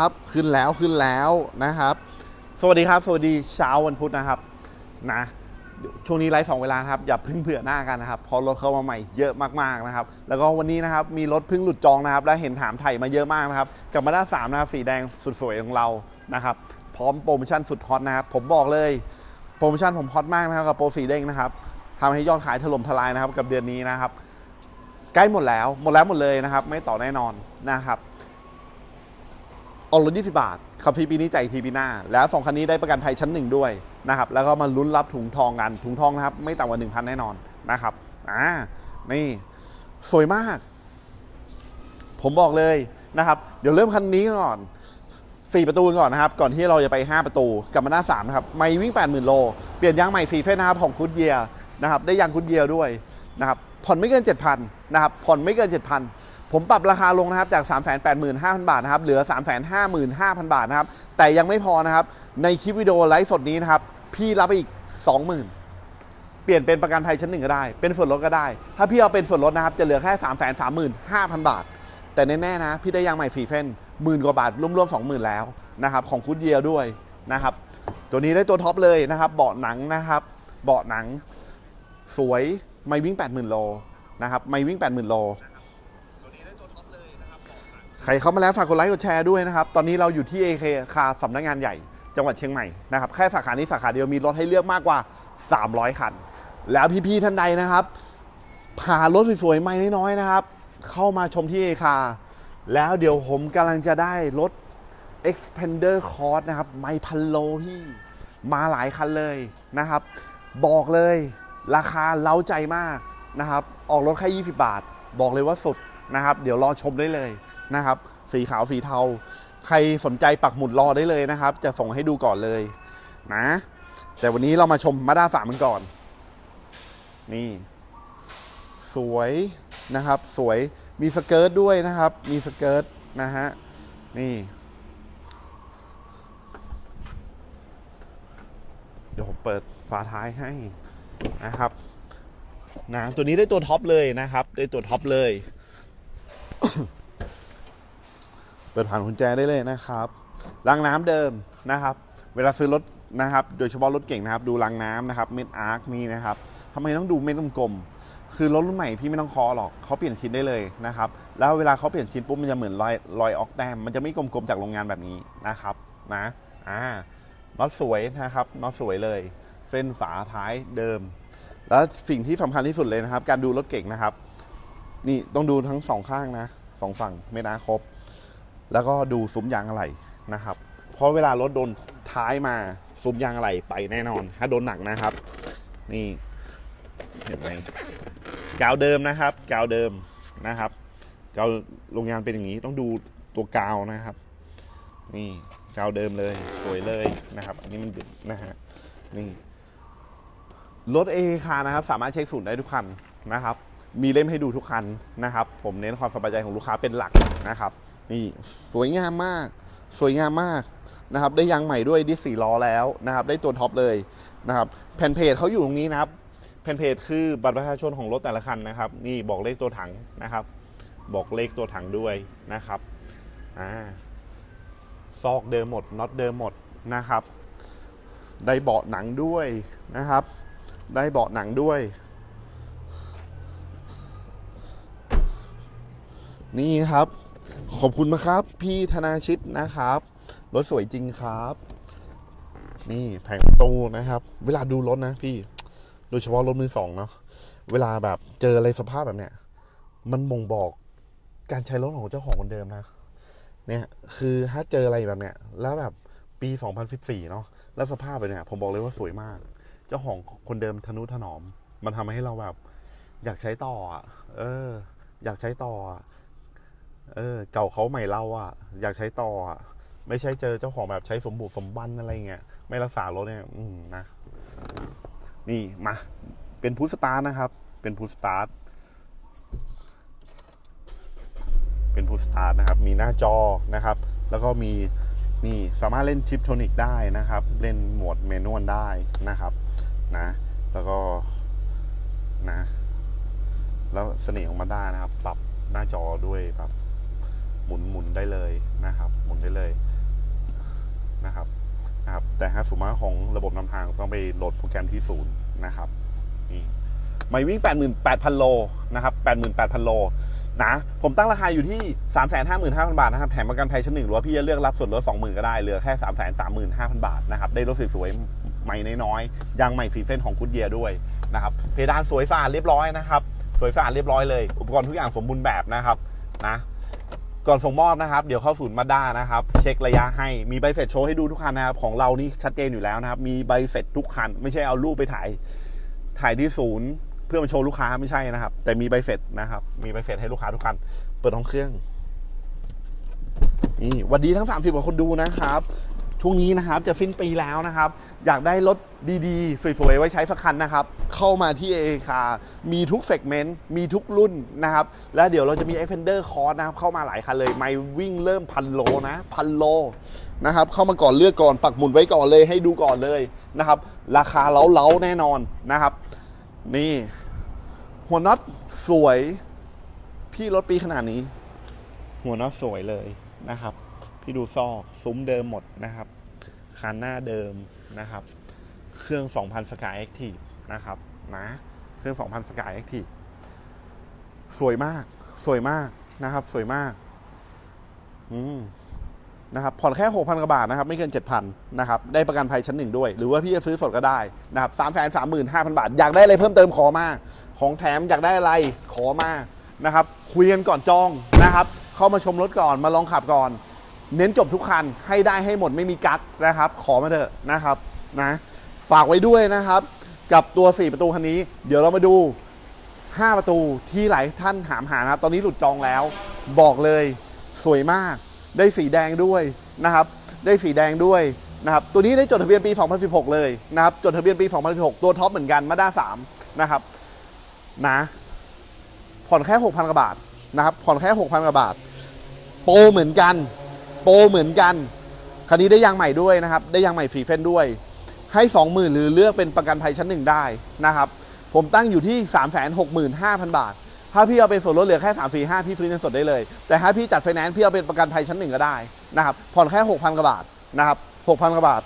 ครับขึ้นแล้วขึ้นแล้วนะครับ สวัสดีครับ สวัสดีเช้าวันพุธนะครับนะช่วงนี้ไลฟ์สองเวลาครับอย่าเพิ่งเผื่อหน้ากันนะครับเพราะรถเข้ามาใหม่เยอะมากๆนะครับ แล้วก็วันนี้นะครับมีรถเพิ่งหลุดจองนะครับ และเห็นถามไถ่มาเยอะมากนะครับกับมาด้าสามนะครับสีแดงสุดสวยของเรานะครับพร้อมโปรโมชั่นสุดฮอตนะครับผมบอกเลยโปรโมชั่นผมฮอตมากนะครับกับโปรสีแดงนะครับทำให้ยอดขายถล่มทลายนะครับกับเดือนนี้นะครับ ใกล้หมดแล้วหมดแล้วหมดเลยนะครับ ไม่ต่อแน่นอนนะครับ ออกรถ20 บาทขับฟรีปีนี้จ่ายทีปีหน้า แล้วสองคันนี้ได้ประกันภัยชั้นหนึ่งด้วยนะครับ แล้วก็มาลุ้นรับถุงทองกัน ถุงทองนะครับ ไม่ต่ำกว่า 1,000 แน่นอนนะครับ อ่า นี่ สวยมาก ผมบอกเลยนะครับ เดี๋ยวเริ่มคันนี้ก่อน 4 ประตูก่อนนะครับ ก่อนที่เราจะไป 5 ประตู กับมาหน้า3นะครับ ไม่วิ่ง 80,000 โล เปลี่ยนยางใหม่ฟรีเฟสนะครับของคุดเยียนะครับ ได้ยางคุดเยียด้วยนะครับ ผ่อนไม่เกิน 7,000นะครับ ผ่อนไม่เกิน 7,000 ผมปรับราคาลงนะครับจาก 385,000 บาทนะครับเหลือ 355,000 บาทนะครับ แต่ยังไม่พอนะครับ ในคลิปวิดีโอไลฟ์สดนี้นะครับ พี่รับไปอีก 20,000 เปลี่ยนเป็นประกันภัยชั้นหนึ่งก็ได้ เป็นส่วนลดก็ได้ ถ้าพี่เอาเป็นส่วนลดนะครับ จะเหลือแค่ 3 3 5 0 0 0 บาท แต่แน่ๆนะ พี่ได้ยางใหม่ฟรีเฟ้นหมื่นกว่าบาทรวมๆ20,000 แล้วนะครับของคูดเยียด้วยนะครับ ตัวนี้ได้ตัวท็อปเลยนะครับ เบาะหนังนะครับ เบาะหนังสวยไม่วิ่ง 80,000 โลนะครับไม่วิ่ง 80,000 โล ใครเข้ามาแล้วฝากกดไลค์กดแชร์ด้วยนะครับ ตอนนี้เราอยู่ที่ AK คาสำนักงานใหญ่ จังหวัดเชียงใหม่นะครับ แค่สาขานี้สาขาเดียวมีรถให้เลือกมากกว่า 300 คัน แล้วพี่ๆท่านใดนะครับพารถสวยๆไม่น้อยๆนะครับ เข้ามาชมที่ AK คาแล้วเดี๋ยวผมกำลังจะได้รถ Expander Cross นะครับ ไม่พันโลพี่ มาหลายคันเลยนะครับ บอกเลยราคาเล้าใจมากนะครับ ออกรถแค่ 20 บาท บอกเลยว่าสุดนะครับ เดี๋ยวรอชมได้เลย นะครับ สีขาวสีเทา ใครสนใจปักหมุดรอได้เลยนะครับ จะส่งให้ดูก่อนเลยนะ แต่วันนี้เรามาชมมาด้าสามกันก่อน นี่ สวยนะครับ สวยมีสเกิร์ตด้วยนะครับ มีสเกิร์ตนะฮะนี่ เดี๋ยวผมเปิดฝาท้ายให้นะครับนะตัวนี้ได้ตัวท็อปเลยนะครับ ได้ตัวท็อปเลย เปิดผ่านกุญแจได้เลยนะครับรางน้ำเดิมนะครับ เวลาซื้อรถนะครับ โดยเฉพาะรถเก่งนะครับ ดูรางน้ำนะครับ เม็ดอาร์คนี่นะครับทำไมต้องดูเม็ดกลมๆคือรถรุ่นใหม่พี่ไม่ต้องคอหรอกเขาเปลี่ยนชิ้นได้เลยนะครับ แล้วเวลาเขาเปลี่ยนชิ้นปุ๊บมันจะเหมือนรอยรอยออกแต้มมันจะไม่กลมๆจากโรงงานแบบนี้นะครับนะอ่าน็อตสวยนะครับน็อตสวยเลย เส้นฝาท้ายเดิม แล้วสิ่งที่สำคัญที่สุดเลยนะครับ การดูรถเก่งนะครับ นี่ต้องดูทั้งสองข้างนะสองฝั่งไม่นาครบ แล้วก็ดูซุ้มยางอะไหล่นะครับ เพราะเวลารถโดนท้ายมาซุ้มยางอะไหล่ไปแน่นอน ถ้าโดนหนักนะครับ นี่เห็นไหมกาวเดิมนะครับ กาวเดิมนะครับกาวโรงงานเป็นอย่างนี้ต้องดูตัวกาวนะครับ นี่กาวเดิมเลยสวยเลยนะครับ อันนี้มันบิดนะฮะนี่รถเอคานะครับ สามารถเช็คศูนย์ได้ทุกคันนะครับ มีเล่มให้ดูทุกคันนะครับ ผมเน้นความสบายใจของลูกค้าเป็นหลักนะครับ นี่สวยงามมาก สวยงามมากนะครับ ได้ยางใหม่ด้วยดิสสี่ล้อแล้วนะครับ ได้ตัวท็อปเลยนะครับ แผ่นเพจเขาอยู่ตรงนี้นะครับ แผ่นเพจคือบัตรประชาชนของรถแต่ละคันนะครับ นี่บอกเลขตัวถังนะครับ บอกเลขตัวถังด้วยนะครับอ่าซอกเดิมหมดน็อตเดิมหมดนะครับ ได้เบาะหนังด้วยนะครับ ได้เบาะหนังด้วย นี่ครับ ขอบคุณมากครับ พี่ธนาชิตนะครับ รถสวยจริงครับ นี่แผงประตูนะครับ เวลาดูรถนะ พี่ โดยเฉพาะรถมือสองเนาะเวลาแบบเจออะไรสภาพแบบเนี้ยมันบ่งบอกการใช้รถของเจ้าของคนเดิมนะ เนี่ยคือถ้าเจออะไรแบบเนี้ยแล้วแบบปี2014เนาะแล้วสภาพแบบเนี้ยผมบอกเลยว่าสวยมาก เจ้าของคนเดิมทนุถนอม มันทำให้เราแบบ อยากใช้ต่ออะเออ อยากใช้ต่ออะ เออ เก่าเขาใหม่เราอะ อยากใช้ต่ออะ ไม่ใช่เจอเจ้าของแบบใช้สมบุกสมบันอะไรเงี้ย ไม่รักษารถเนี่ย อืมนะ นี่มา เป็นพุทสตาร์นะครับ เป็นพุทสตาร์เป็นพุทสตาร์นะครับ มีหน้าจอนะครับ แล้วก็มีนี่สามารถเล่นชิปโทนิกได้นะครับ เล่นโหมดเมนวลได้นะครับ นะ แล้วก็นะ แล้วเสน่ห์ของมันได้นะครับ ปรับหน้าจอด้วยแบบ หมุนหมุนได้เลยนะครับ หมุนได้เลยนะครับนะครับแต่ฮะสุมาของระบบนำทางต้องไปโหลดโปรแกรมที่ศูนย์นะครับนี่ไม่วิ่ง 88,000 โลนะครับ 88,000 โลนะผมตั้งราคาอยู่ที่ 355,000 บาทนะครับ แถมประกันภัยชั้นหนึ่งหรือว่าพี่จะเลือกรับส่วนลด20,000 ก็ได้ เหลือแค่ 335,000 บาทนะครับ ได้รถสวยๆไม่น้อยๆยางใหม่ฟรีเส้นของกุดเยียด้วยนะครับ เพดานสวยสะอาดเรียบร้อยนะครับ สวยสะอาดเรียบร้อยเลย อุปกรณ์ทุกอย่างสมบูรณ์แบบนะครับนะ ก่อนส่งมอบนะครับ เดี๋ยวเข้าศูนย์มาด้านะครับ เช็คระยะให้มีใบเสร็จโชว์ให้ดูทุกคันนะครับ ของเรานี่ชัดเจนอยู่แล้วนะครับ มีใบเสร็จทุกคัน ไม่ใช่เอารูปไปถ่ายถ่ายที่ศูนย์ เพื่อมาโชว์ลูกค้าไม่ใช่นะครับ แต่มีใบเสร็จนะครับ มีใบเสร็จให้ลูกค้าทุกคัน เปิดห้องเครื่องนี่หวันดีทั้ง 30กว่าคนดูนะครับ ช่วงนี้นะครับจะสิ้นปีแล้วนะครับ อยากได้รถดีๆ สวยๆ ไว้ใช้สักคันนะครับ เข้ามาที่เอคามีทุกเซกเมนต์มีทุกรุ่นนะครับ และเดี๋ยวเราจะมี Xpander Cross นะครับ เข้ามาหลายคันเลย ไม่วิ่งเริ่มพันโลนะพันโลนะครับ เข้ามาก่อนเลือกก่อนปักหมุดไว้ก่อนเลยให้ดูก่อนเลยนะครับ ราคาเล้าๆแน่นอนนะครับ นี่ หัวน็อตสวย พี่รถปีขนาดนี้ หัวน็อตสวยเลยนะครับ พี่ดูซอกซุ้มเดิมหมดนะครับคันหน้าเดิมนะครับ เครื่อง 2,000สกาย Active นะครับนะเครื่อง 2,000สกาย Active สวยมากสวยมากนะครับ สวยมากอืมนะครับผ่อนแค่ 6,000 กว่าบาทนะครับ ไม่เกิน 7,000 นะครับ ได้ประกันภัยชั้นหนึ่งด้วย หรือว่าพี่จะซื้อสดก็ได้นะครับ3 3 5 0 0 0 บาท อยากได้อะไรเพิ่มเติมขอมา ของแถมอยากได้อะไรขอมานะครับ คุยกันก่อนจองนะครับ เข้ามาชมรถก่อนมาลองขับก่อน เน้นจบทุกคันให้ได้ให้หมดไม่มีกั๊กนะครับ ขอมาเถอะนะครับนะฝากไว้ด้วยนะครับ กับตัว 4 ประตูคันนี้ เดี๋ยวเรามาดู 5 ประตูที่หลายท่านถามหานะครับ ตอนนี้หลุดจองแล้ว บอกเลยสวยมาก ได้สีแดงด้วยนะครับ ได้สีแดงด้วยนะครับ ตัวนี้ได้จดทะเบียนปี 2016 เลยนะครับ จดทะเบียนปี 2016 ตัวท็อปเหมือนกันมาด้า3นะครับนะผ่อนแค่ 6,000กว่าบาทนะครับผ่อนแค่ 6,000กว่าบาท โปรเหมือนกัน โปรเหมือนกันคันนี้ได้ยางใหม่ด้วยนะครับ ได้ยางใหม่ฟรีเฟ้นด้วย ให้ 20,000 หรือเลือกเป็นประกันภัยชั้นหนึ่งได้นะครับ ผมตั้งอยู่ที่ 365,000 บาท ถ้าพี่เอาเป็นส่วนลดเหลือแค่ 3 4 5 พี่ซื้อเงินสดได้เลย แต่ถ้าพี่จัดไฟแนนซ์พี่เอาเป็นประกันภัยชั้นหนึ่งก็ได้นะครับผ่อนแค่ 6,000กว่าบาทนะครับ 6,000กว่าบาท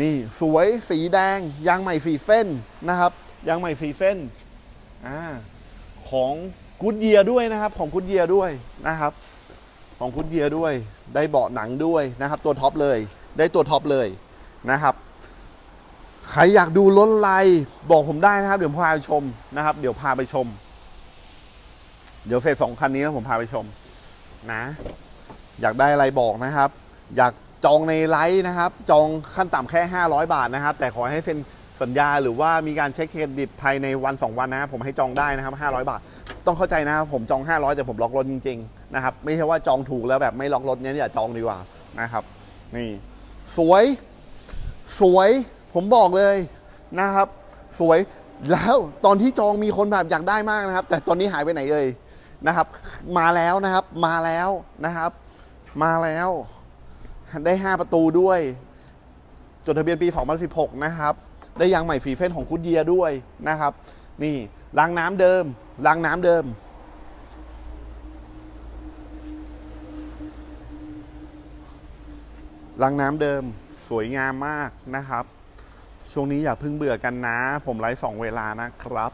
นี่สวยสีแดงยางใหม่ฟรีเฟ้นนะครับยางใหม่ฟรีเฟ้นอ่าของกูดเยียด้วยนะครับ ของกูดเยียด้วยนะครับ ของคุณเยียด้วย ได้เบาะหนังด้วยนะครับ ตัวท็อปเลย ได้ตัวท็อปเลยนะครับ ใครอยากดูรถอะไรบอกผมได้นะครับ เดี๋ยวพาไปชมนะครับ เดี๋ยวพาไปชม เดี๋ยวเฟสสองคันนี้นะผมพาไปชมนะ อยากได้อะไรบอกนะครับ อยากจองในไลฟ์นะครับ จองขั้นต่ำแค่ 500 บาทนะครับ แต่ขอให้เซ็นสัญญาหรือว่ามีการเช็คเครดิตภายในวัน 2 วันนะผมให้จองได้นะครับ 500 บาท ต้องเข้าใจนะครับผมจอง 500 แต่ผมล็อกรถจริง ๆ นะครับ ไม่ใช่ว่าจองถูกแล้วแบบไม่ล็อกรถเนี้ยอย่าจองดีกว่านะครับ นี่ สวย สวย ผมบอกเลยนะครับ สวยแล้วตอนที่จองมีคนแบบอยากได้มากนะครับ แต่ตอนนี้หายไปไหนเอ่ยนะครับ มาแล้วนะครับ มาแล้วนะครับ มาแล้ว ได้ 5 ประตูด้วย จดทะเบียนปี 2016 นะครับ ได้ยางใหม่ฟีเฟ้นของคุดเยียด้วยนะครับ นี่รางน้ำเดิมรางน้ำเดิม รางน้ำเดิมสวยงามมากนะครับ ช่วงนี้อย่าเพิ่งเบื่อกันนะ ผมไลฟ์สองเวลานะครับ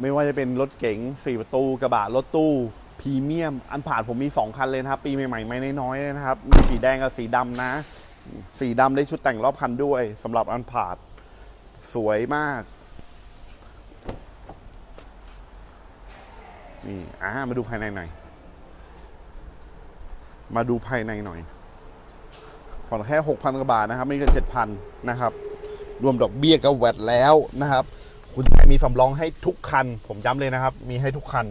ไม่ว่าจะเป็นรถเก๋งสี่ประตูกระบะรถตู้พรีเมียม อันผ่านผมมี 2 คันเลยนะครับ ปีใหม่ๆไม่น้อยๆเลยนะครับ มีสีแดงกับสีดำนะ สีดำได้ชุดแต่งรอบคันด้วยสำหรับอันผ่านสวยมาก นี่อ่ามาดูภายในหน่อย มาดูภายในหน่อยผ่อนแค่6,000กว่าบาทนะครับ ไม่เกิน7,000นนะครับ รวมดอกเบี้ยกับแวดแล้วนะครับ คุณยายมีสำรองให้ทุกคัน ผมย้ำเลยนะครับ มีให้ทุกคัน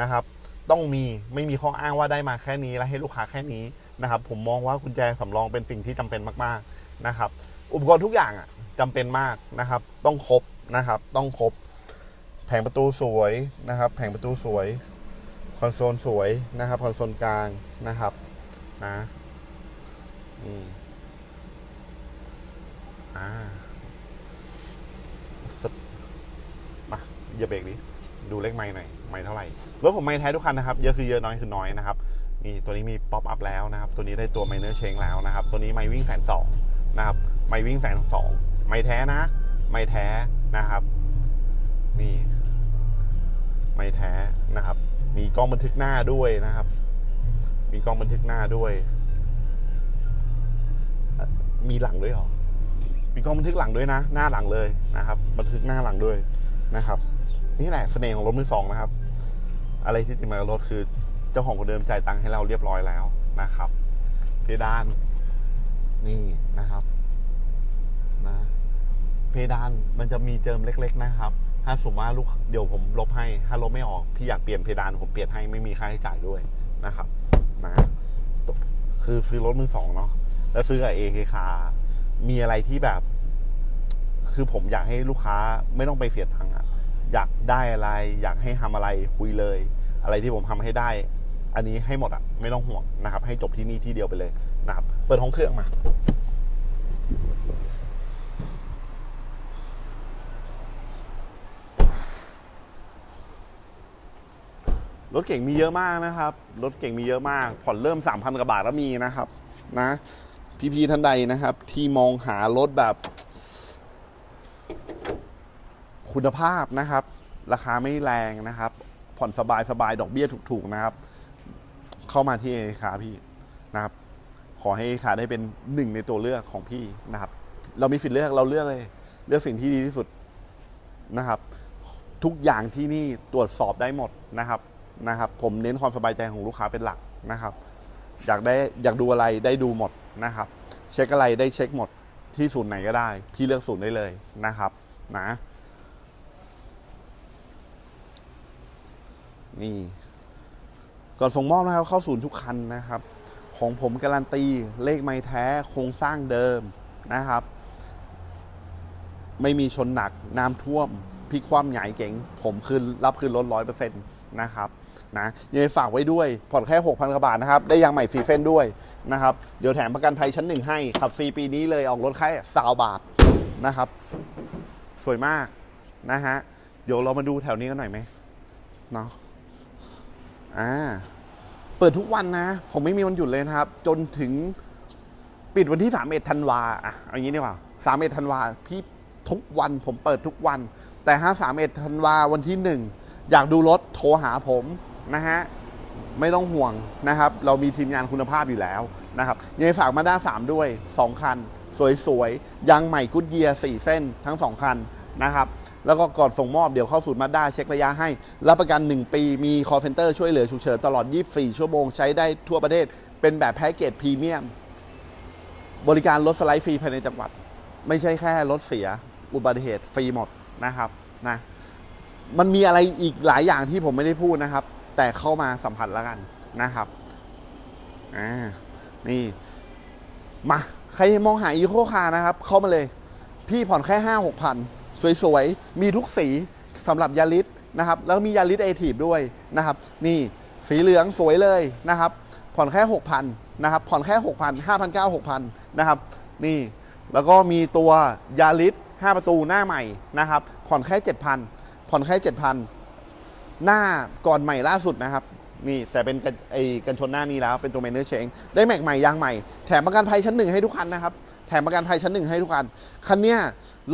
นะครับ ต้องมีไม่มีข้ออ้างว่าได้มาแค่นี้และให้ลูกค้าแค่นี้นะครับ ผมมองว่ากุญแจสำรองเป็นสิ่งที่จำเป็นมากๆนะครับ อุปกรณ์ทุกอย่างอะจำเป็นมากนะครับ ต้องครบนะครับ ต้องครบ แผงประตูสวยนะครับ แผงประตูสวย คอนโซลสวยนะครับ คอนโซลกลางนะครับนะนี่อ่าสดมาอย่าเบรกดิดูเลขไม่หน่อยไม่เท่าไหร่รถผมไม่แท้ทุกคันนะครับเยอะคือเยอะน้อยคือน้อยนะครับนี่ตัวนี้มีป๊อปอัพแล้วนะครับ ตัวนี้ได้ตัวไมเนอร์เชงแล้วนะครับ ตัวนี้ไม่วิ่งแสนสองนะครับไม่วิ่งแสนสองไม่แท้นะ ไม่แท้นะครับ นี่ ไม่แท้นะครับ มีกล้องบันทึกหน้าด้วยนะครับ มีกล้องบันทึกหน้าด้วย มีหลังด้วยหรอ มีกล้องบันทึกหลังด้วยนะ หน้าหลังเลยนะครับ บันทึกหน้าหลังด้วยนะครับ นี่แหละเสน่ห์ของรถมือสองนะครับ อะไรที่จริงมากับรถคือ เจ้าของคนเดิมจ่ายตังค์ให้เราเรียบร้อยแล้วนะครับเพดาน นี่นะครับนะเพดานมันจะมีเจิมเล็ก ๆ นะครับ ถ้าสมมติว่าลูกเดี๋ยวผมลบให้ ถ้าลบไม่ออก พี่อยากเปลี่ยนเพดานผมเปลี่ยนให้ไม่มีค่าใช้จ่ายด้วยนะครับนะคือซื้อรถมือสองเนาะแล้วซื้อกับเอเคคามีอะไรที่แบบ คือผมอยากให้ลูกค้าไม่ต้องไปเสียตังค์อะอยากได้อะไร อยากให้ทำอะไรคุยเลย อะไรที่ผมทำให้ได้ อันนี้ให้หมดอะไม่ต้องห่วงนะครับ ให้จบที่นี่ที่เดียวไปเลยนะครับ เปิดห้องเครื่องมา รถเก่งมีเยอะมากนะครับ รถเก่งมีเยอะมาก ผ่อนเริ่ม 3,000กว่าบาทแล้วมีนะครับนะพี่ๆท่านใดนะครับ ที่มองหารถแบบ คุณภาพนะครับ ราคาไม่แรงนะครับ ผ่อนสบายสบายดอกเบี้ยถูกๆนะครับ เข้ามาที่เอคาพี่นะครับ ขอให้เอคาได้เป็นหนึ่งในตัวเลือกของพี่นะครับ เรามีสิทธิ์เลือกเราเลือกเลย เลือกสิ่งที่ดีที่สุดนะครับ ทุกอย่างที่นี่ตรวจสอบได้หมดนะครับ นะครับ ผมเน้นความสบายใจของลูกค้าเป็นหลักนะครับ อยากได้อยากดูอะไรได้ดูหมดนะครับ เช็คอะไรได้เช็คหมดที่ศูนย์ไหนก็ได้ พี่เลือกศูนย์ได้เลยนะครับนะนี่ก่อนส่งมอบนะครับเข้าศูนย์ทุกคันนะครับ ของผมการันตีเลขไม้แท้โครงสร้างเดิมนะครับ ไม่มีชนหนักน้ำท่วมพิกคว่ำหงายเก๋งผมคืนรับคืนรถร้อยเปอร์เซ็นต์ นะครับนะยังไงฝากไว้ด้วยผ่อนแค่ 6,000กว่าบาทนะครับ ได้ยางใหม่ฟรีเฟนด้วยนะครับ เดี๋ยวแถมประกันภัยชั้นหนึ่งให้ขับฟรีปีนี้เลยออกรถแค่สาวบาทนะครับ สวยมากนะฮะ เดี๋ยวเรามาดูแถวนี้กันหน่อยไหมเนาะอ่าเปิดทุกวันนะ ผมไม่มีวันหยุดเลยนะครับ จนถึงปิดวันที่ 31ธันวาอะเอาอย่างนี้ดีกว่า31ธันวาพี่ทุกวันผมเปิดทุกวัน แต่ถ้า31ธันวาวันที่ 1 อยากดูรถโทรหาผมนะฮะไม่ต้องห่วงนะครับ เรามีทีมงานคุณภาพอยู่แล้วนะครับยังฝากมาด้า3ด้วย 2 คัน สวยๆยางใหม่กุดเยียร์4เส้นทั้ง 2 คันนะครับแล้วก็ก่อนส่งมอบเดี๋ยวเข้าศูนย์มาด้าเช็คระยะให้ รับประกัน 1 ปีมี call center ช่วยเหลือฉุกเฉินตลอด 24 ชั่วโมงใช้ได้ทั่วประเทศ เป็นแบบแพ็กเกจพรีเมียม บริการรถสไลด์ฟรีภายในจังหวัด ไม่ใช่แค่รถเสียอุบัติเหตุฟรีหมดนะครับนะ มันมีอะไรอีกหลายอย่างที่ผมไม่ได้พูดนะครับ แต่เข้ามาสัมผัสแล้วกันนะครับอ่านี่มาใครมองหาอีโคคาร์นะครับ เข้ามาเลย พี่ผ่อนแค่ห้าหกพันสวยๆ มีทุกสีสำหรับยาริสนะครับ แล้วมียาริสเอทีฟด้วยนะครับ นี่สีเหลืองสวยเลยนะครับ ผ่อนแค่หกพันนะครับ ผ่อนแค่หกพันห้าพันเก้าหกพันนะครับ นี่แล้วก็มีตัวยาริสห้าประตูหน้าใหม่นะครับ ผ่อนแค่เจ็ดพัน ผ่อนแค่เจ็ดพันหน้าก่อนใหม่ล่าสุดนะครับ นี่แต่เป็นไอ้กันชนหน้านี้แล้วเป็นตัวเมนเนอร์เชงได้แม็กใหม่ยางใหม่ แถมประกันภัยชั้นหนึ่งให้ทุกคันนะครับ แถมประกันภัยชั้นหนึ่งให้ทุกคัน คันเนี้ย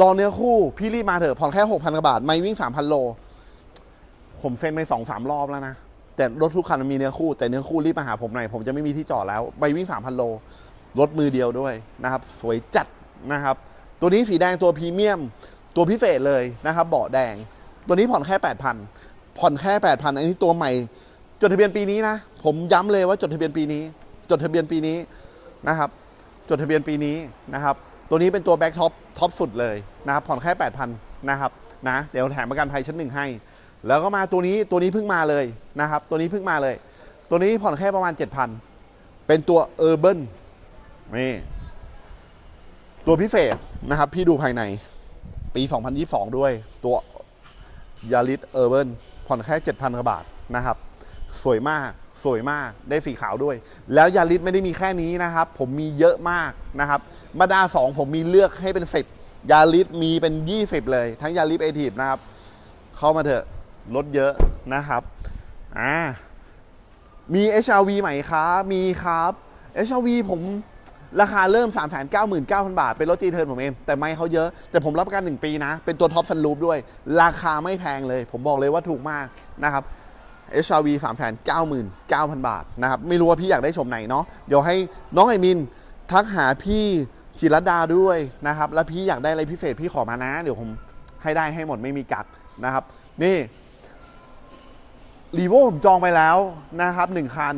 รอเนื้อคู่พี่รีบมาเถอะผ่อนแค่หกพันกว่าบาท ไม่วิ่งสามพันโล ผมเซ็นไปสองสามรอบแล้วนะ แต่รถทุกคันมันมีเนื้อคู่แต่เนื้อคู่รีบมาหาผมหน่อยผมจะไม่มีที่จอดแล้วไปวิ่งสามพันโลรถมือเดียวด้วยนะครับ สวยจัดนะครับ ตัวนี้สีแดงตัวพรีเมียม ตัวพิเศษเลยนะครับ เบาะแดง ตัวนี้ผ่อนแค่แปดพันผ่อนแค่แปดพันอันนี้ตัวใหม่ จดทะเบียนปีนี้นะ ผมย้ำเลยว่าจดทะเบียนปีนี้ จดทะเบียนปีนี้นะครับ จดทะเบียนปีนี้นะครับ ตัวนี้เป็นตัวแบ็กท็อปท็อปสุดเลยนะครับผ่อนแค่แปดพันนะครับนะเดี๋ยวแถมประกันภัยชั้นหนึ่งให้ แล้วก็มาตัวนี้ตัวนี้เพิ่งมาเลยนะครับ ตัวนี้เพิ่งมาเลย ตัวนี้ผ่อนแค่ประมาณ 7,000 เป็นตัวเออร์เบินี่ตัวพิเศษนะครับ พี่ดูภายในปี 2022 ด้วยตัว ยาริสเออร์เบิผ่อนแค่ 7,000กว่าบาทนะครับ สวยมากสวยมากได้สีขาวด้วย แล้วยาริสไม่ได้มีแค่นี้นะครับ ผมมีเยอะมากนะครับ มาด้า2 ผมมีเลือกให้เป็นสิบยาริสมีเป็น 20 เลย ทั้งยาริสเอทีฟนะครับ เข้ามาเถอะลดเยอะนะครับอ่ามี HRV ใหม่ครับมีครับ HRV ผม ราคาเริ่ม 3 9 9 0 0 0 บาท เป็นรถจีเทิร์นผมเอง แต่ไม่เขาเยอะ แต่ผมรับประกัน 1 ปีนะ เป็นตัวท็อปซันรูปด้วย ราคาไม่แพงเลย ผมบอกเลยว่าถูกมากนะครับ HRV 3 9 9 0 0 0 บาทนะครับ ไม่รู้ว่าพี่อยากได้ชมไหนเนาะ เดี๋ยวให้น้องไอมิน ทักหาพี่จิรดาด้วยนะครับ แล้วพี่อยากได้อะไรพิเศษพี่ขอมานะ เดี๋ยวผมให้ได้ให้หมดไม่มีกักนะครับ นี่รีโวผมจองไปแล้วนะครับหนึ่งคัน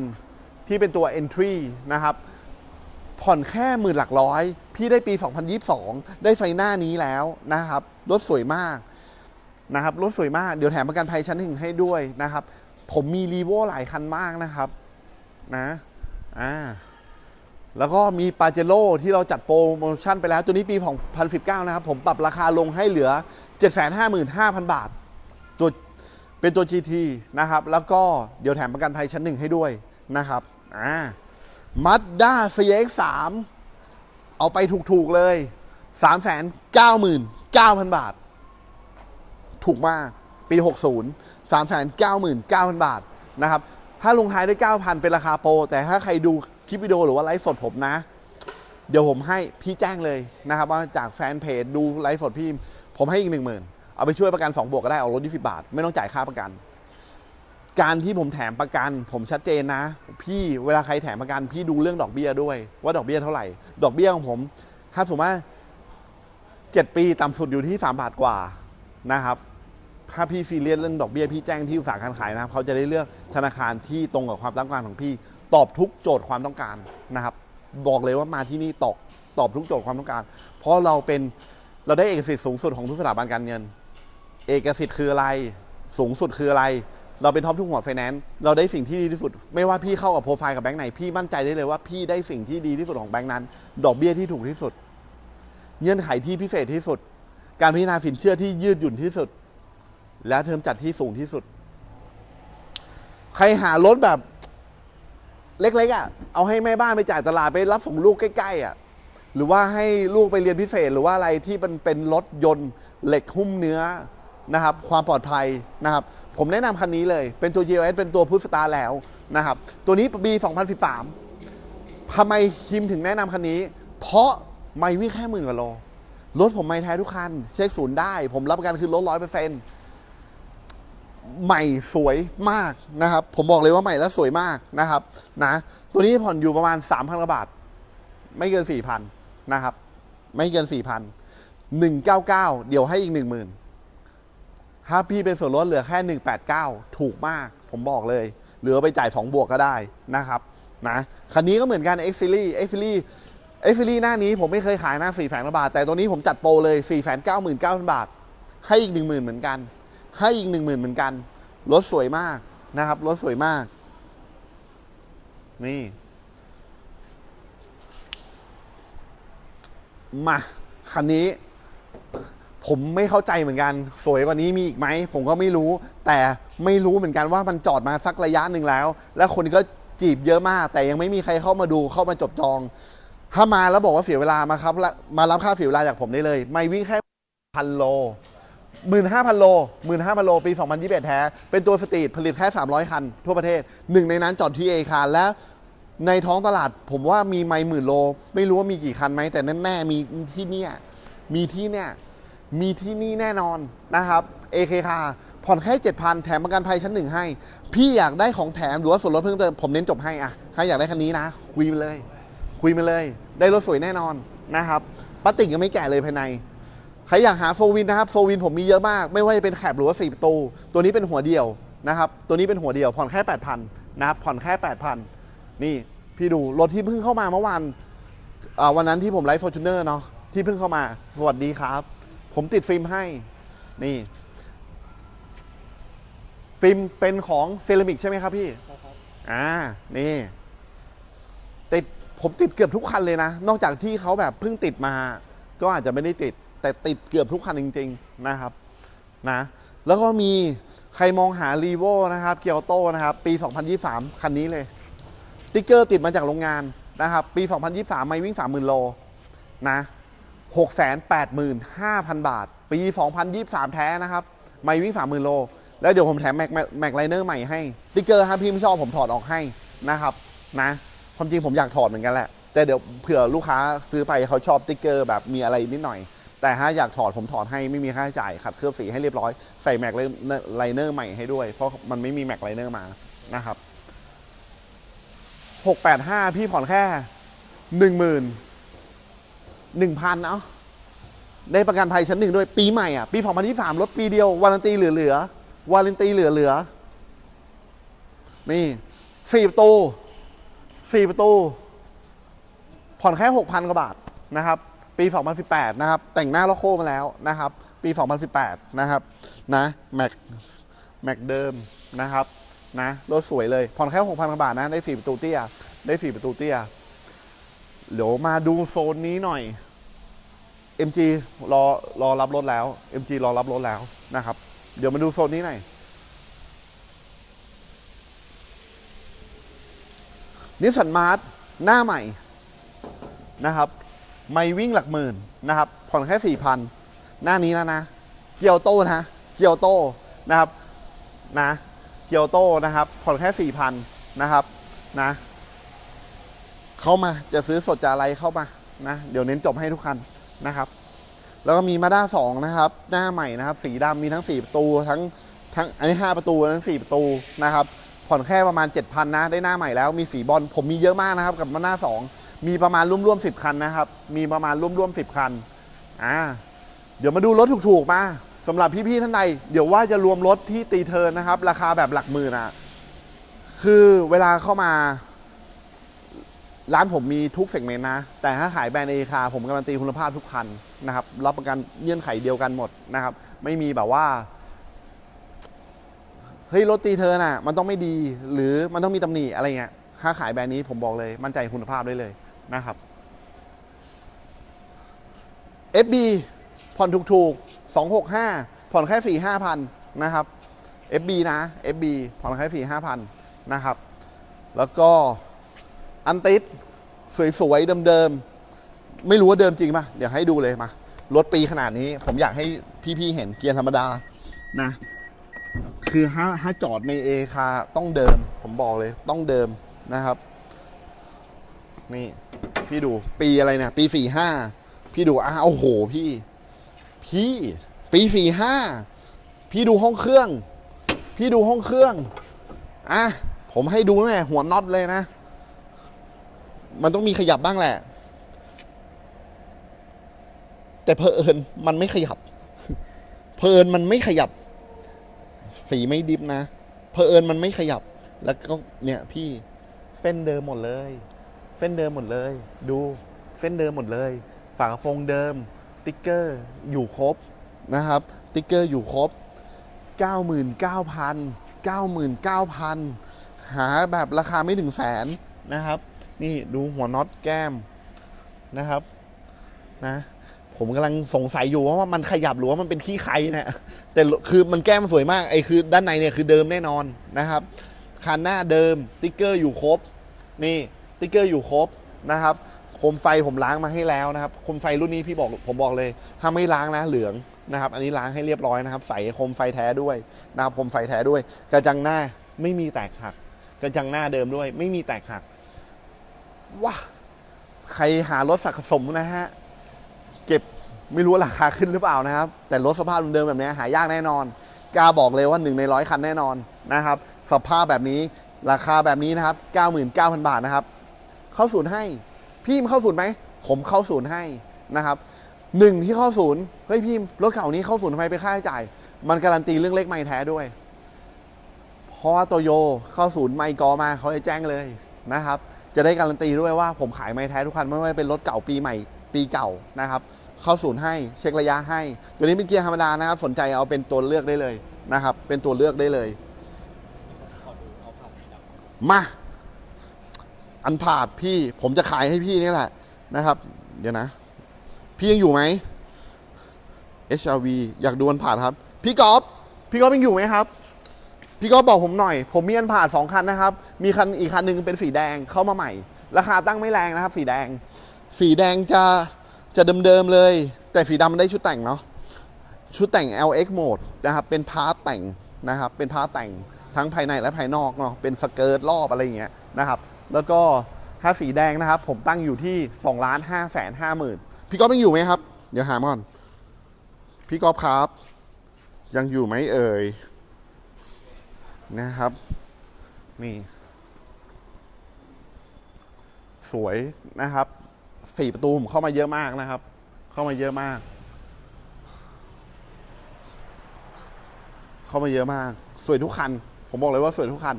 ที่เป็นตัว Entry นะครับ ผ่อนแค่หมื่นหลักร้อย พี่ได้ปี 2022 ได้ไฟหน้านี้แล้วนะครับ รถสวยมากนะครับ รถสวยมาก เดี๋ยวแถมประกันภัยชั้นหนึ่งให้ด้วยนะครับ ผมมีรีโวหลายคันมากนะครับ นะ อ่า แล้วก็มีปาเจโร่ที่เราจัดโปรโมชั่นไปแล้ว ตัวนี้ปี 2019 นะครับ ผมปรับราคาลงให้เหลือ 755,000 บาท ตัว เป็นตัว GT นะครับ แล้วก็เดี๋ยวแถมประกันภัยชั้นหนึ่งให้ด้วยนะครับ อ่า มั z ด้า CX3 เอาไปถูกๆเลย 399,000 บาท ถูกมาก ปี 60 399,000 บาทนะครับ ถ้าลงท้ายด้วย 9,000 เป็นราคาโปร แต่ถ้าใครดูคลิปวิดีโอหรือว่าไลฟ์สดผมนะ เดี๋ยวผมให้พี่แจ้งเลยนะครับ ว่าจากแฟนเพจดูไลฟ์สดพี่ ผมให้อีก 10,000 เอาไปช่วยประกัน 2 บวกก็ได้ เอารถ20 บาท ไม่ต้องจ่ายค่าประกัน การที่ผมแถมประกัน ผมชัดเจนนะ พี่เวลาใครแถมประกัน พี่ดูเรื่องดอกเบี้ยด้วย ว่าดอกเบี้ยเท่าไหร่ ดอกเบี้ยของผมถ้าสมมติว่าเจ็ดปีต่ำสุดอยู่ที่สามบาทกว่านะครับถ้าพี่ซีเรียสเรื่องดอกเบี้ยพี่แจ้งที่อุตสาหการขายนะครับเขาจะได้เลือกธนาคารที่ตรงกับความต้องการของพี่ ตอบทุกโจทย์ความต้องการนะครับ บอกเลยว่ามาที่นี่ตอบตอบทุกโจทย์ความต้องการ เพราะเราเป็นเราได้เอกสิทธิ์สูงสุดของทุกสถาบันการเงิน เอกสิทธิ์คืออะไร สูงสุดคืออะไร เราเป็นท็อปทุกหัวไฟแนนซ์เราได้สิ่งที่ดีที่สุด ไม่ว่าพี่เข้ากับโปรไฟล์กับแบงค์ไหน พี่มั่นใจได้เลยว่าพี่ได้สิ่งที่ดีที่สุดของแบงค์นั้น ดอกเบี้ยที่ถูกที่สุด เงื่อนไขที่พิเศษที่สุด การพิจารณาสินเชื่อที่ยืดหยุ่นที่สุด และเทอมจัดที่สูงที่สุด ใครหารถแบบ เล็กๆอะ เอาให้แม่บ้านไปจ่ายตลาดไปรับส่งลูกใกล้ๆอะหรือว่าให้ลูกไปเรียนพิเศษหรือว่าอะไรที่มันเป็นรถยนต์เหล็กหุ้มเนื้อ นะครับความปลอดภัยนะครับผมแนะนำคันนี้เลยเป็นตัว GLS เป็นตัวพุทสตาร์แล้วนะครับตัวนี้ปี 2013ทำไมคิมถึงแนะนำคันนี้ เพราะไม่วิ่งแค่หมื่นกว่าโลรถผมไม่แท้ทุกคัน เช็คศูนย์ได้ ผมรับประกันคือรถร้อยเปอร์เซ็นต์ใหม่สวยมากนะครับ ผมบอกเลยว่าใหม่แล้วสวยมากนะครับนะตัวนี้ผ่อนอยู่ประมาณ 3,000กว่าบาท ไม่เกิน 4,000 นะครับ ไม่เกิน 4,000 199 เดี๋ยวให้อีก 10,000 ถ้าพี่เป็นส่วนลดเหลือแค่ 189 ถูกมาก ผมบอกเลย เหลือไปจ่าย 2 บวกก็ได้นะครับนะคันนี้ก็เหมือนกัน X Series X Series X Series หน้านี้ผมไม่เคยขายหน้า4แสนกว่าบาท แต่ตัวนี้ผมจัดโปรเลย4 9 9 0 0 0 บาท ให้อีก 10,000 เหมือนกัน ให้อีก 10,000 เหมือนกัน รถสวยมากนะครับ รถสวยมาก นี่ มา คันนี้ ผมไม่เข้าใจเหมือนกัน สวยกว่านี้มีอีกไหม ผมก็ไม่รู้ แต่ไม่รู้เหมือนกันว่ามันจอดมาสักระยะหนึ่งแล้ว และคนก็จีบเยอะมาก แต่ยังไม่มีใครเข้ามาดูเข้ามาจบจอง ถ้ามาแล้วบอกว่าเสียเวลามาครับมารับค่าเสียเวลาจากผมได้เลย ไม่วิ่งแค่พันโลหมื่นห้าพันโลหมื่นห้าพันโล ปี 2021 แท้ เป็นตัวสตรีทผลิตแค่ 300 คัน ทั่วประเทศหนึ่งในนั้นจอดที่เอคารและในท้องตลาดผมว่ามีไม่หมื่นโล ไม่รู้ว่ามีกี่คันไหมแต่แน่ๆมีที่เนี่ยมีที่เนี่ย มีที่นี่แน่นอนนะครับ AK คาผ่อนแค่ 7,000 แถมประกันภัยชั้นหนึ่งให้ พี่อยากได้ของแถมหรือว่าส่วนลดเพิ่มเติม ผมเน้นจบให้อะถ้าอยากได้คันนี้นะ คุยมาเลย คุยมาเลย ได้รถสวยแน่นอนนะครับปลาติกยังไม่แก่เลยภายใน ใครอยากหาโฟวินนะครับโฟวินผมมีเยอะมาก ไม่ว่าจะเป็นแคบหรือว่า4ประตู ตัวนี้เป็นหัวเดียวนะครับ ตัวนี้เป็นหัวเดียว ผ่อนแค่ 8,000นะครับ ผ่อนแค่ 8,000 นี่พี่ดูรถที่เพิ่งเข้ามาเมื่อวานวันนั้นที่ผมไลฟ์ฟอร์จูเนอร์เนาะที่เพิ่งเข้ามา สวัสดีครับ ผมติดฟิล์มให้ นี่ ฟิล์มเป็นของเซรามิกใช่ไหมครับพี่อ่า นี่ ติด ผมติดเกือบทุกคันเลยนะ นอกจากที่เขาแบบเพิ่งติดมา ก็อาจจะไม่ได้ติด แต่ติดเกือบทุกคันจริง ๆ นะครับ นะ แล้วก็มีใครมองหารีโวนะครับ เกียวโตนะครับ ปี 2023 คันนี้เลย ติ๊กเกอร์ติดมาจากโรงงานนะครับ ปี 2023 ไม่วิ่ง 30,000 โล นะ 685,000 บาท ปี 2023 แท้นะครับ ไม่วิ่งสามหมื่นโล แล้วเดี๋ยวผมแถมแม็กแม็กไลเนอร์ใหม่ให้ติ๊กเกอร์ถ้าพี่ไม่ชอบผมถอดออกให้นะครับนะความจริงผมอยากถอดเหมือนกันแหละ แต่เดี๋ยวเผื่อลูกค้าซื้อไปเขาชอบติ๊กเกอร์แบบมีอะไรนิดหน่อย แต่ถ้าอยากถอดผมถอดให้ไม่มีค่าใช้จ่ายขัดเคลือบสีให้เรียบร้อยใส่แม็กไลเนอร์ใหม่ให้ด้วย เพราะมันไม่มีแม็กไลเนอร์มานะครับหกแปดห้าพี่ผ่อนแค่หนึ่งหมื่น หนึ่งพันเนาะได้ประกันภัยชั้นหนึ่งด้วยปีใหม่อะปีสองพันที่สามลดปีเดียววารันตีเหลือๆวารันตีเหลือๆนี่สี่ประตูสี่ประตู ผ่อนแค่6,000กว่าบาทนะครับ ปี 2018 นะครับ แต่งหน้าล็อกโคมาแล้วนะครับ ปี 2018 นะครับ นะแม็กแม็กเดิมนะครับ นะรถสวยเลย ผ่อนแค่ 6,000กว่าบาทนะ ได้ 4 ประตูเตี้ย ได้ 4 ประตูเตี้ย เดี๋ยวมาดูโซนนี้หน่อย MG รอรอรับรถแล้ว MG รอรับรถแล้วนะครับ เดี๋ยวมาดูโซนนี้หน่อยนิสสันมาร์ทหน้าใหม่นะครับ ไม่วิ่งหลักหมื่นนะครับ ผ่อนแค่สี่พันหน้านี้แล้วนะ เกียวโตนะ เกียวโตนะครับนะ เกียวโตนะครับ ผ่อนแค่สี่พันนะครับนะ เข้ามาจะซื้อสดจะอะไรเข้ามานะ เดี๋ยวเน้นจบให้ทุกคัน นะครับ แล้วก็มีมาด้าสองนะครับ หน้าใหม่นะครับ สีดำมีทั้งสี่ประตูทั้งทั้งอันนี้ห้าประตูทั้งสี่ประตูนะครับผ่อนแค่ประมาณ 7,000นะได้หน้าใหม่แล้วมีสีบอลผมมีเยอะมากนะครับกับมาด้าสองมีประมาณร่วมๆสิบคันนะครับ มีประมาณร่วมๆสิบคันอ่าเดี๋ยวมาดูรถถูกๆมาสำหรับพี่ๆท่านใดเดี๋ยวว่าจะรวมรถที่ตีเทิร์นนะครับ ราคาแบบหลักหมื่นอะคือเวลาเข้ามา ร้านผมมีทุกเซกเมนต์นะ แต่ถ้าขายแบรนด์เอคาผมการันตีคุณภาพทุกคันนะครับรับประกันเงื่อนไขเดียวกันหมดนะครับ ไม่มีแบบว่าเฮ้ยรถตีเทิร์นอะ มันต้องไม่ดีหรือมันต้องมีตำหนิอะไรเงี้ยถ้าขายแบรนด์นี้ผมบอกเลย มั่นใจคุณภาพได้เลยนะครับ FB ผ่อนถูกๆ 265 ผ่อนแค่4 5 0 0 0นะครับ FB นะ FB ผ่อนแค่4 5 0 0 0นะครับ แล้วก็ อันติดสวยๆเดิมๆไม่รู้ว่าเดิมจริงป่ะเดี๋ยวให้ดูเลยมารถปีขนาดนี้ ผมอยากให้พี่ๆเห็นเกียร์ธรรมดานะ คือถ้าถ้าจอดในเอคาต้องเดิม ผมบอกเลยต้องเดิมนะครับ นี่พี่ดูปีอะไรเนี่ย ปีสี่ห้าพี่ดูอ้าวโอ้โหพี่ พี่ปีสี่ห้าพี่ดูห้องเครื่อง พี่ดูห้องเครื่องอะผมให้ดูเนี่ยหัวน็อตเลยนะ มันต้องมีขยับบ้างแหละ แต่เพอเอิญมันไม่ขยับ เพอเอิญมันไม่ขยับ สีไม่ดิฟนะ เพอเอิญมันไม่ขยับ แล้วก็เนี่ยพี่เส้นเดิมหมดเลย เส้นเดิมหมดเลย ดูเส้นเดิมหมดเลย ฝากระโปรงเดิม ติ๊กเกอร์อยู่ครบนะครับ ติ๊กเกอร์อยู่ครบ 99,000 99,000 หาแบบราคาไม่ถึงแสนนะครับ นี่ดูหัวน็อตแก้มนะครับนะผมกำลังสงสัยอยู่ว่ามันขยับหรือว่ามันเป็นขี้ใครเนะี่ยแต่คือมันแก้มสวยมากไอ้คือด้านในเนี่ยคือเดิมแน่นอนนะครับคันหน้าเดิมติ๊กเกอร์อยู่ครบ นี่ติ๊กเกอร์อยู่ครบนะครับโคมไฟผมล้างมาให้แล้วนะครับโคมไฟรุ่นนี้พี่บอกผมบอกเลยถ้าไม่ล้างนะเหลืองนะครับ อันนี้ล้างให้เรียบร้อยนะครับ ใส่โคมไฟแท้ด้วยนะครับโคมไฟแท้ด้วย กระจังหน้าไม่มีแตกหัก กระจังหน้าเดิมด้วย ไม่มีแตกหัก ว้าใครหารถสะสมนะฮะ เก็บไม่รู้ราคาขึ้นหรือเปล่านะครับ แต่รถสภาพเดิมแบบนี้หายากแน่นอนกล้าบอกเลยว่าหนึ่งในร้อยคันแน่นอนนะครับ สภาพแบบนี้ราคาแบบนี้นะครับ 99,000 บาทนะครับ เข้าศูนย์ให้ พี่มเข้าศูนย์ไหม ผมเข้าศูนย์ให้นะครับหนึ่งที่เข้าศูนย์เฮ้ยพี่รถเก่านี้เข้าศูนย์ทำไมเป็นค่าใช้จ่าย มันการันตีเรื่องเล็กไม่แท้ด้วย เพราะว่าโตโยเข้าศูนย์ไม่กอมาเขาจะแจ้งเลยนะครับ จะได้การันตีด้วยว่าผมขายไม่แท้ทุกคันไม่ว่าเป็นรถเก่าปีใหม่ปีเก่านะครับเข้าศูนย์ให้เช็คระยะให้ ตัวนี้เป็นเกียร์ธรรมดานะครับ สนใจเอาเป็นตัวเลือกได้เลยนะครับ เป็นตัวเลือกได้เลย มาอันผาดพี่ผมจะขายให้พี่นี่แหละนะครับ เดี๋ยวนะ พี่ยังอยู่ไหม HRV อยากดูอันผาดครับ พี่กอล์ฟพี่กอล์ฟยังอยู่ไหมครับ พี่กอล์ฟบอกผมหน่อย ผมมีอันผาดสองคันนะครับ มีคันอีกคันหนึ่งเป็นสีแดงเข้ามาใหม่ ราคาตั้งไม่แรงนะครับ สีแดง สีแดงจะจะเดิมๆเลย แต่สีดำได้ชุดแต่งเนาะชุดแต่ง LX Mode นะครับเป็นพาร์ทแต่งนะครับเป็นพาร์ทแต่งทั้งภายในและภายนอกเนาะเป็นสเกิร์ตรอบอะไรอย่างเงี้ยนะครับ แล้วก็ถ้าสีแดงนะครับ ผมตั้งอยู่ที่2ล้าน5แสน5หมื่นพี่ก๊อฟยังอยู่ไหมครับ เดี๋ยวหามาก่อน พี่ก๊อฟครับ ยังอยู่ไหมเอ่ย นะครับ นี่ สวยนะครับสี่ประตูผมเข้ามาเยอะมากนะครับ เข้ามาเยอะมาก เข้ามาเยอะมาก สวยทุกคัน ผมบอกเลยว่าสวยทุกคัน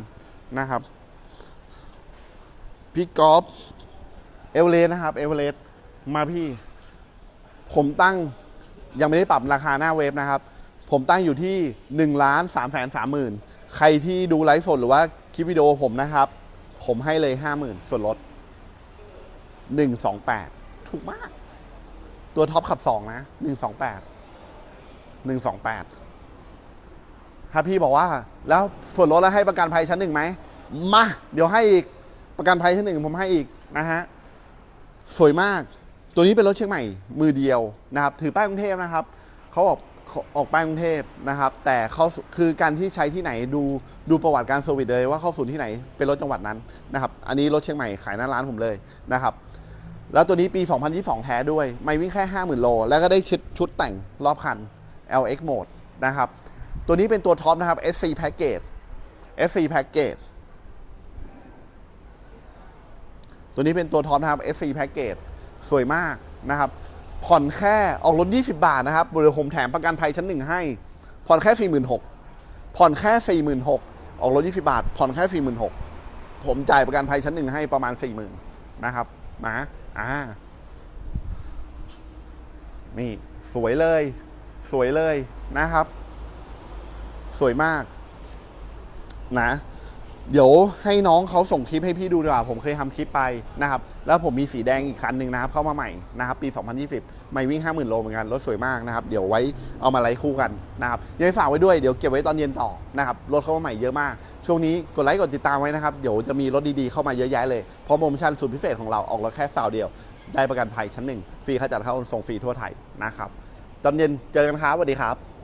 นะครับพี่กอล์ฟเอเวอเรสต์นะครับเอเวอเรสต์มาพี่ ผมตั้งยังไม่ได้ปรับราคาหน้าเว็บนะครับ ผมตั้งอยู่ที่1ล้าน3แสน3หมื่น ใครที่ดูไลฟ์สดหรือว่าคลิปวิดีโอผมนะครับ ผมให้เลย50,000ส่วนลด128ถูกมาก ตัวท็อปขับ2นะ128 128ถ้าพี่บอกว่า แล้วส่วนลดแล้วให้ประกันภัยชั้นหนึ่งไหมมา เดี๋ยวให้อีกประกันภัยชั้นหนึ่งผมให้อีกนะฮะสวยมาก ตัวนี้เป็นรถเชียงใหม่มือเดียวนะครับ ถือป้ายกรุงเทพนะครับเขาออก ออกป้ายกรุงเทพนะครับ แต่เขาคือการที่ใช้ที่ไหนดูดูประวัติการเซอร์วิสเลยว่าเข้าศูนย์ที่ไหนเป็นรถจังหวัดนั้นนะครับ อันนี้รถเชียงใหม่ขายหน้าร้านผมเลยนะครับ แล้วตัวนี้ปี 2022 แท้ด้วย ไม่วิ่งแค่ 50,000 โล แล้วก็ได้ชุดชุดแต่งรอบคัน LX Mode นะครับ ตัวนี้เป็นตัวท็อปนะครับ SC Package SC Package ตัวนี้เป็นตัวท็อปนะครับ SC Package สวยมากนะครับ ผ่อนแค่ออกรถ 20 บาทนะครับบริผมแถมประกันภัยชั้นหนึ่งให้ ผ่อนแค่ 46,000ผ่อนแค่ 46,000ออกรถ 20 บาท ผ่อนแค่ 46,000ผมจ่ายประกันภัยชั้นหนึ่งให้ประมาณ 40,000นะครับนะอ่านี่สวยเลย สวยเลยนะครับ สวยมากนะ เดี๋ยวให้น้องเขาส่งคลิปให้พี่ดูดีกว่า ผมเคยทำคลิปไปนะครับ แล้วผมมีสีแดงอีกคันหนึ่งนะครับ เข้ามาใหม่นะครับ ปี 2020 ไม่วิ่ง 50,000 โลเหมือนกัน รถสวยมากนะครับ เดี๋ยวไว้เอามาไล่คู่กันนะครับยังไงฝากไว้ด้วย เดี๋ยวเก็บไว้ตอนเย็นต่อนะครับ รถเข้ามาใหม่เยอะมาก ช่วงนี้กดไลค์กดติดตามไว้นะครับ เดี๋ยวจะมีรถดีๆเข้ามาเยอะแยะเลย เพราะโปรโมชั่นสุดพิเศษของเราออกรถแค่ซาวเดียว ได้ประกันภัยชั้นหนึ่ง ฟรีค่าจัดเข้าส่งฟรีทั่วไทยนะครับ ตอนเย็นเจอกันครับสวัสดีครับ